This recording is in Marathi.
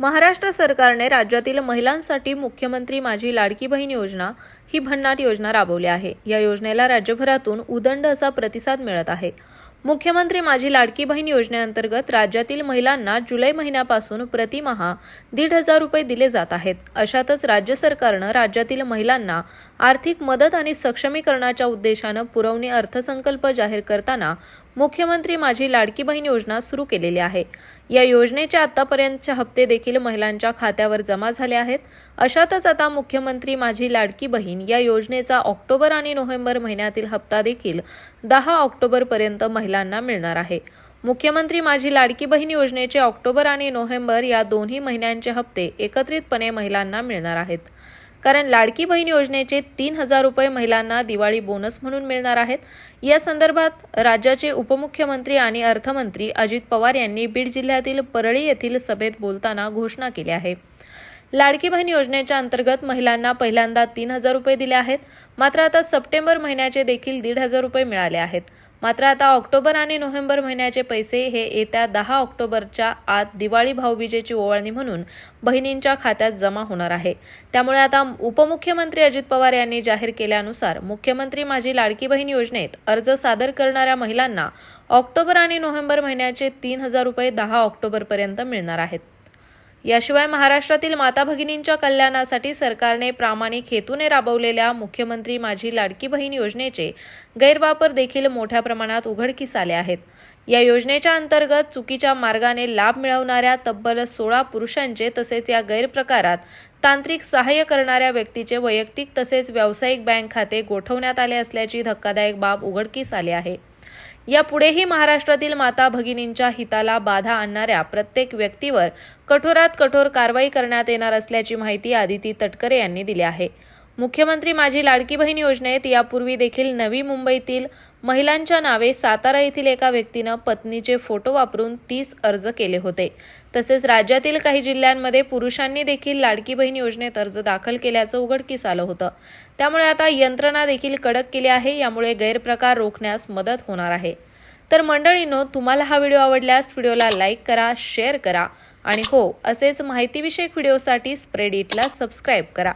महाराष्ट्र सरकारने राज्यातील महिलांसाठी मुख्यमंत्री माझी लाडकी बहीण योजना ही भन्नाट योजना राबवली आहे. या योजनेला राज्यभरातून उदंड असा प्रतिसाद मिळत आहे. मुख्यमंत्री माझी लाडकी बहीण योजनेअंतर्गत राज्यातील महिलांना जुलै महिन्यापासून प्रतिमहा दीड हजार रुपये दिले जात आहेत. अशातच राज्य सरकारनं राज्यातील महिलांना आर्थिक मदत आणि सक्षमीकरणाच्या उद्देशानं पुरवणी अर्थसंकल्प जाहीर करताना मुख्यमंत्री माझी लाडकी बहीण योजना सुरू केलेली आहे. या योजनेचे आतापर्यंतचे हप्ते देखील महिलांच्या खात्यावर जमा झाले आहेत. अशातच आता मुख्यमंत्री माझी लाडकी बहीण या योजनेचा ऑक्टोबर आणि नोव्हेंबर महिन्यातील हप्ता देखील दहा ऑक्टोबरपर्यंत महिलांना मिळणार आहे. मुख्यमंत्री माझी लाडकी बहीण योजनेचे ऑक्टोबर आणि नोव्हेंबर या दोन्ही महिन्यांचे हप्ते एकत्रितपणे महिलांना मिळणार आहेत. कारण लाडकी बहीण योजनेचे तीन हजार रुपये महिलांना दिवाळी बोनस म्हणून मिळणार आहेत. या संदर्भात राज्याचे उपमुख्यमंत्री आणि अर्थमंत्री अजित पवार यांनी बीड जिल्ह्यातील परळी येथील सभेत बोलताना घोषणा केली आहे लाडकी बहीण योजनेच्या अंतर्गत महिलांना पहिल्यांदा तीन हजार रुपये दिले आहेत. मात्र आता सप्टेंबर महिन्याचे देखील दीड हजार रुपये मिळाले आहेत. मात्र आता ऑक्टोबर आणि नोव्हेंबर महिन्याचे पैसे हे येत्या दहा ऑक्टोबरच्या आत दिवाळी भाऊबीजेची ओवाळणी म्हणून बहिणींच्या खात्यात जमा होणार आहे. त्यामुळे आता उपमुख्यमंत्री अजित पवार यांनी जाहीर केल्यानुसार मुख्यमंत्री माझी लाडकी बहीण योजनेत अर्ज सादर करणाऱ्या महिलांना ऑक्टोबर आणि नोव्हेंबर महिन्याचे तीन हजार रुपये दहा ऑक्टोबरपर्यंत मिळणार आहेत. याशिवाय महाराष्ट्रातील माता भगिनींच्या कल्याणासाठी सरकारने प्रामाणिक हेतूने राबवलेल्या मुख्यमंत्री माझी लाडकी बहीण योजनेचे गैरवापर देखील मोठ्या प्रमाणात उघडकीस आले आहेत. या योजनेच्या अंतर्गत चुकीच्या मार्गाने लाभ मिळवणाऱ्या तब्बल सोळा पुरुषांचे तसेच या गैरप्रकारात तांत्रिक सहाय्य करणाऱ्या व्यक्तीचे वैयक्तिक तसेच व्यावसायिक बँक खाते गोठवण्यात आले असल्याची धक्कादायक बाब उघडकीस आली आहे. यापुढेही महाराष्ट्रातील माता भगिनींच्या हिताला बाधा आणणाऱ्या प्रत्येक व्यक्तीवर कठोरात कठोर कारवाई करण्यात येणार असल्याची माहिती आदिती तटकरे यांनी दिली आहे. मुख्यमंत्री माझी लाडकी बहीण योजनेत यापूर्वी देखील नवी मुंबईतील महिलांच्या नावे सातारा येथील एका व्यक्तीनं पत्नीचे फोटो वापरून तीस अर्ज केले होते. तसेच राज्यातील काही जिल्ह्यांमध्ये पुरुषांनी देखील लाडकी बहीण योजनेत अर्ज दाखल केल्याचं उघडकीस आलं होतं. त्यामुळे आता यंत्रणा देखील कडक केली आहे. यामुळे गैरप्रकार रोखण्यास मदत होणार आहे. तर मंडळींनो तुम्हाला हा व्हिडिओ आवडल्यास व्हिडिओला लाईक करा शेअर करा आणि हो असेच माहितीविषयक व्हिडिओसाठी स्प्रेड इटला सबस्क्राईब करा.